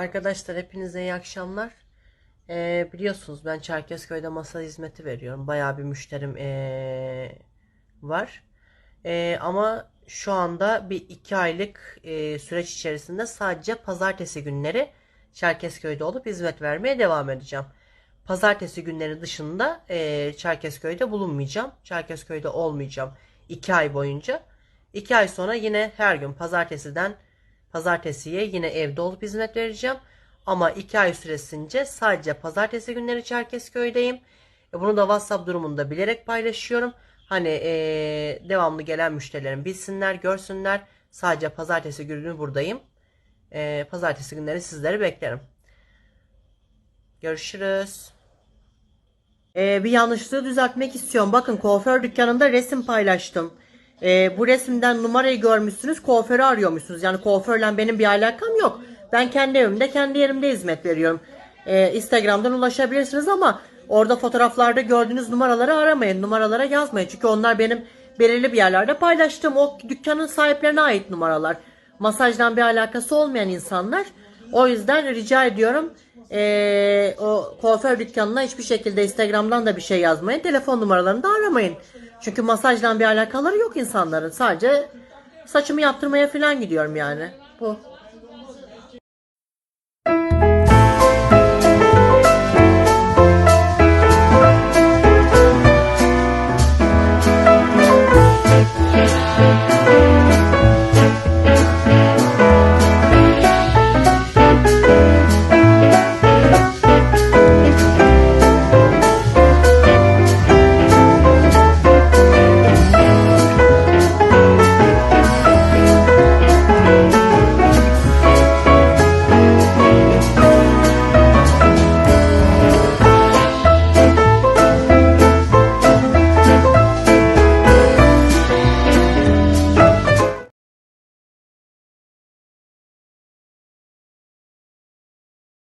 Arkadaşlar hepinize iyi akşamlar. Ee, biliyorsunuz ben Çerkezköy'de masa hizmeti veriyorum. Bayağı bir müşterim ee, var. Ee, ama şu anda bir iki aylık ee, süreç içerisinde sadece pazartesi günleri Çerkezköy'de olup hizmet vermeye devam edeceğim. Pazartesi günleri dışında ee, Çerkezköy'de bulunmayacağım. Çerkezköy'de olmayacağım iki ay boyunca. İki ay sonra yine her gün pazartesiden pazartesiye yine evde olup hizmet vereceğim. Ama iki ay süresince sadece pazartesi günleri Çerkezköy'deyim. E, bunu da WhatsApp durumunda bilerek paylaşıyorum. Hani e, devamlı gelen müşterilerim bilsinler, görsünler. Sadece pazartesi günü buradayım. E, pazartesi günleri sizleri beklerim. Görüşürüz. Ee, bir yanlışlığı düzeltmek istiyorum. Bakın kuaför dükkanında resim paylaştım. Ee, bu resimden numarayı görmüşsünüz. Kuaförü arıyormuşsunuz. Yani kuaförle benim bir alakam yok. Ben kendi evimde, kendi yerimde hizmet veriyorum. Ee, Instagram'dan ulaşabilirsiniz ama orada fotoğraflarda gördüğünüz numaraları aramayın. Numaralara yazmayın. Çünkü onlar benim belirli bir yerlerde paylaştığım o dükkanın sahiplerine ait numaralar. Masajdan bir alakası olmayan insanlar. O yüzden rica ediyorum ee, o kuaför dükkanına hiçbir şekilde Instagram'dan da bir şey yazmayın. Telefon numaralarını da aramayın. Çünkü masajla bir alakaları yok insanların. Sadece saçımı yaptırmaya falan gidiyorum yani. Bu.